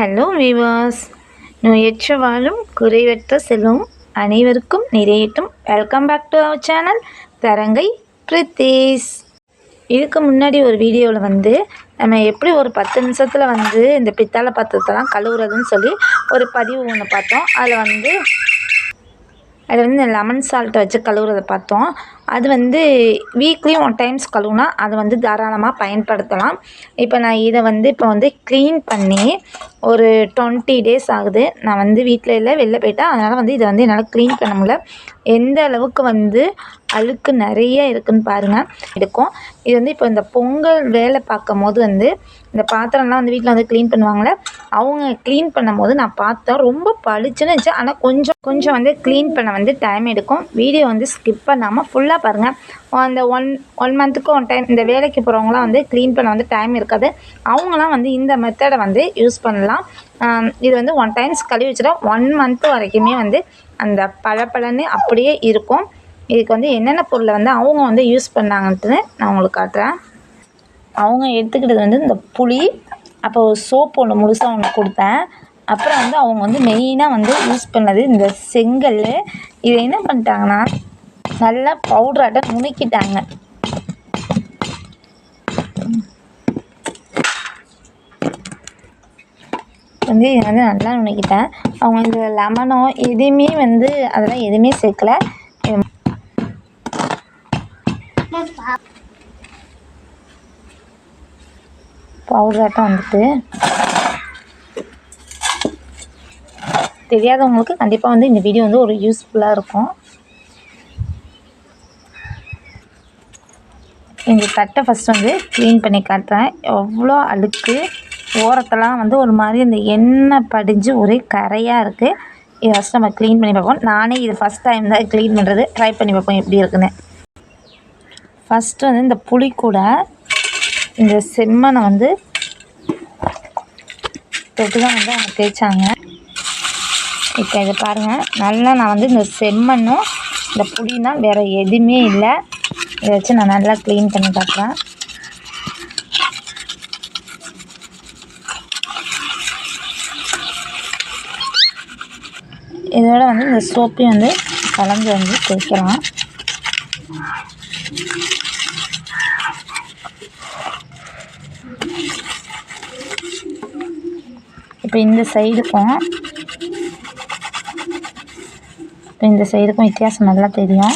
Hello விவாஸ் நோயற்ற வாழும் குறைவற்ற செல்வம் அனைவருக்கும் நிறையட்டும். Welcome back to our channel தரங்கை பிரித்தீஸ் இதுக்கு முன்னாடி ஒரு வீடியோவில் வந்து நம்ம எப்படி ஒரு பத்து நிமிஷத்தில் வந்து இந்த பித்தளை பாத்திரத்தெல்லாம் கழுவுறதுன்னு சொல்லி ஒரு பதிவு ஒன்று பார்த்தோம். அதில் வந்து அதில் வந்து லெமன் சால்ட்டை வச்சு கழுவுறதை பார்த்தோம். அது வந்து வீக்லி ஒன் டைம்ஸ் கழுவுனா அது வந்து தாராளமாக பயன்படுத்தலாம். இப்போ நான் இதை வந்து இப்போ வந்து க்ளீன் பண்ணி ஒரு டுவெண்ட்டி டேஸ் ஆகுது. நான் வந்து வீட்டில் இல்லை வெளில போயிட்டேன் அதனால் வந்து இதை வந்து என்னால் க்ளீன் பண்ண முடியல. எந்த அளவுக்கு வந்து அழுக்கு நிறைய இருக்குதுன்னு பாருங்கள் இருக்கும் இது வந்து இப்போ இந்த பொங்கல் வேலை பார்க்கும் போது வந்து இந்த பாத்திரம்லாம் வந்து வீட்டில் வந்து க்ளீன் பண்ணுவாங்களே அவங்க க்ளீன் பண்ணும்போது நான் பார்த்தேன் ரொம்ப பளிச்சுன்னு இருந்துச்சு. ஆனால் கொஞ்சம் கொஞ்சம் வந்து க்ளீன் பண்ண வந்து டைம் எடுக்கும். வீடியோ வந்து ஸ்கிப் பண்ணாமல் ஃபுல்லாக பாருங்கள் அந்த ஒன் ஒன் மந்த்துக்கு ஒன் டைம் இந்த வேலைக்கு போகிறவங்களாம் வந்து க்ளீன் பண்ண வந்து டைம் இருக்காது. அவங்களாம் வந்து இந்த மெத்தடை வந்து யூஸ் பண்ணலாம். இது வந்து ஒன் டைம்ஸ் கழுவி வச்சுட்டா ஒன் மந்த் வரைக்குமே வந்து அந்த பளபளன்னு அப்படியே இருக்கும். இதுக்கு வந்து என்னென்ன பொருளை வந்து அவங்க வந்து யூஸ் பண்ணாங்கன்ட்டு நான் உங்களுக்கு காட்டுறேன். அவங்க எடுத்துக்கிட்டது வந்து இந்த புளி அப்போ சோப்பு ஒன்று முழுசாக ஒன்று கொடுத்தேன். அப்புறம் வந்து அவங்க வந்து மெயினாக வந்து யூஸ் பண்ணது இந்த செங்கல் இதை என்ன பண்ணிட்டாங்கன்னா நல்லா பவுடராட்ட நுணுக்கிட்டாங்க. வந்து இதை வந்து நல்லா நுணுக்கிட்டேன். அவங்க இந்த லெமனோ எதுவுமே வந்து அதெல்லாம் எதுவுமே சேர்க்கல. பவுடராட்டம் வந்துட்டு. தெரியாதவங்களுக்கு கண்டிப்பாக வந்து இந்த வீடியோ வந்து ஒரு யூஸ்ஃபுல்லாக இருக்கும். இந்த தட்டை ஃபஸ்ட் வந்து க்ளீன் பண்ணி காட்டுறேன். எவ்வளோ அழுக்கு. ஓரத்தெல்லாம் வந்து ஒரு மாதிரி இந்த எண்ணெய் படிஞ்சு ஒரே கரையாக இருக்குது இதை ஃபஸ்ட் நம்ம க்ளீன் பண்ணி பார்ப்போம். நானே இது ஃபஸ்ட் டைம் தான் க்ளீன் பண்ணுறது ட்ரை பண்ணி பார்ப்போம் எப்படி இருக்குன்னு. ஃபஸ்ட்டு வந்து இந்த புளி கூட இந்த செம்மனை வந்து தொட்டு தான் வந்து அவங்க தேய்ச்சாங்க. இப்போ இதை பாருங்கள் நல்லா நான் வந்து இந்த செம்மண்ணும் இந்த புளினா வேறு எதுவுமே இல்லை. இதை வச்சு நான் நல்லா க்ளீன் பண்ணி பார்க்குறேன் இதோட வந்து இந்த சோப்பையும் வந்து கலந்து வந்து தேய்க்கலாம். இப்போ இந்த சைடுக்கும் இப்போ இந்த சைடுக்கும் வித்தியாசம் நல்லா தெரியும்.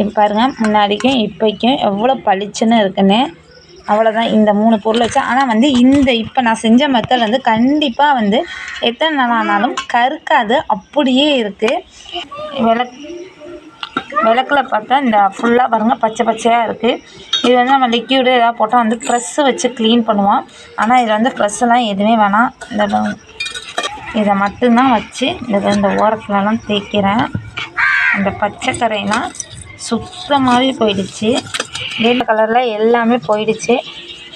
இப்போ பாருங்கள் முன்னாடிக்கும் இப்போக்கும் எவ்வளோ பளிச்சுன்னு இருக்குன்னு. அவ்வளோதான் இந்த மூணு பொருள் வச்சா. ஆனால் வந்து இந்த இப்போ நான் செஞ்ச மெத்தட் வந்து கண்டிப்பாக வந்து எத்தனை நாள் ஆனாலும் கருக்காது அப்படியே இருக்குது விளக் விளக்கில் பார்த்தா இந்த ஃபுல்லாக பாருங்கள் பச்சை பச்சையாக இருக்குது இது வந்து நம்ம லிக்யூடு எதாவது போட்டால் வந்து ப்ரெஸ்ஸு வச்சு க்ளீன் பண்ணுவோம். ஆனால் இதில் வந்து ப்ரெஸ்ஸெல்லாம் எதுவுமே வேணாம். இந்த இதை மட்டும்தான் வச்சு இந்த இந்த ஓரத்துலலாம் தேய்க்கிறேன். அந்த பச்சை கரையெல்லாம் சுத்தமாகவே போயிடுச்சு. வெள்ளை கலரில் எல்லாமே போயிடுச்சு.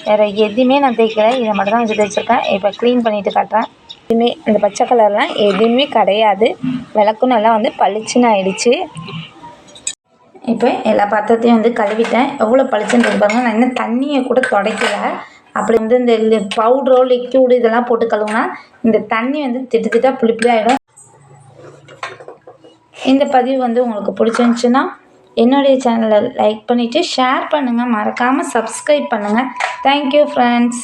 வேறு எதுவுமே நான் தேய்க்கல. இதை மட்டும் தான் வச்சு தைச்சிருக்கேன் இப்போ க்ளீன் பண்ணிவிட்டு காட்டுறேன். எதுவுமே இந்த பச்சை கலர்லாம் எதுவுமே கிடையாது. விளக்கும் நல்லா வந்து பளிச்சுன்னு ஆயிடுச்சு. இப்போ எல்லா பாத்திரத்தையும் வந்து கழுவிட்டேன். எவ்வளோ பளிச்சுன்னு இருப்பாங்க நான் இன்னும் தண்ணியை கூட துடைக்கல. அப்படி வந்து இந்த பவுட்ரோ லிக்யூடு இதெல்லாம் போட்டு கழுவுனா இந்த தண்ணி வந்து திட்டு திட்டாக புளி ஆகிடும் இந்த பதிவு வந்து உங்களுக்கு பிடிச்சிருந்துச்சுன்னா என்னுடைய சேனலை லைக் பண்ணிவிட்டு ஷேர் பண்ணுங்கள் மறக்காமல் சப்ஸ்கிரைப் பண்ணுங்கள் தேங்க்யூ ஃப்ரெண்ட்ஸ்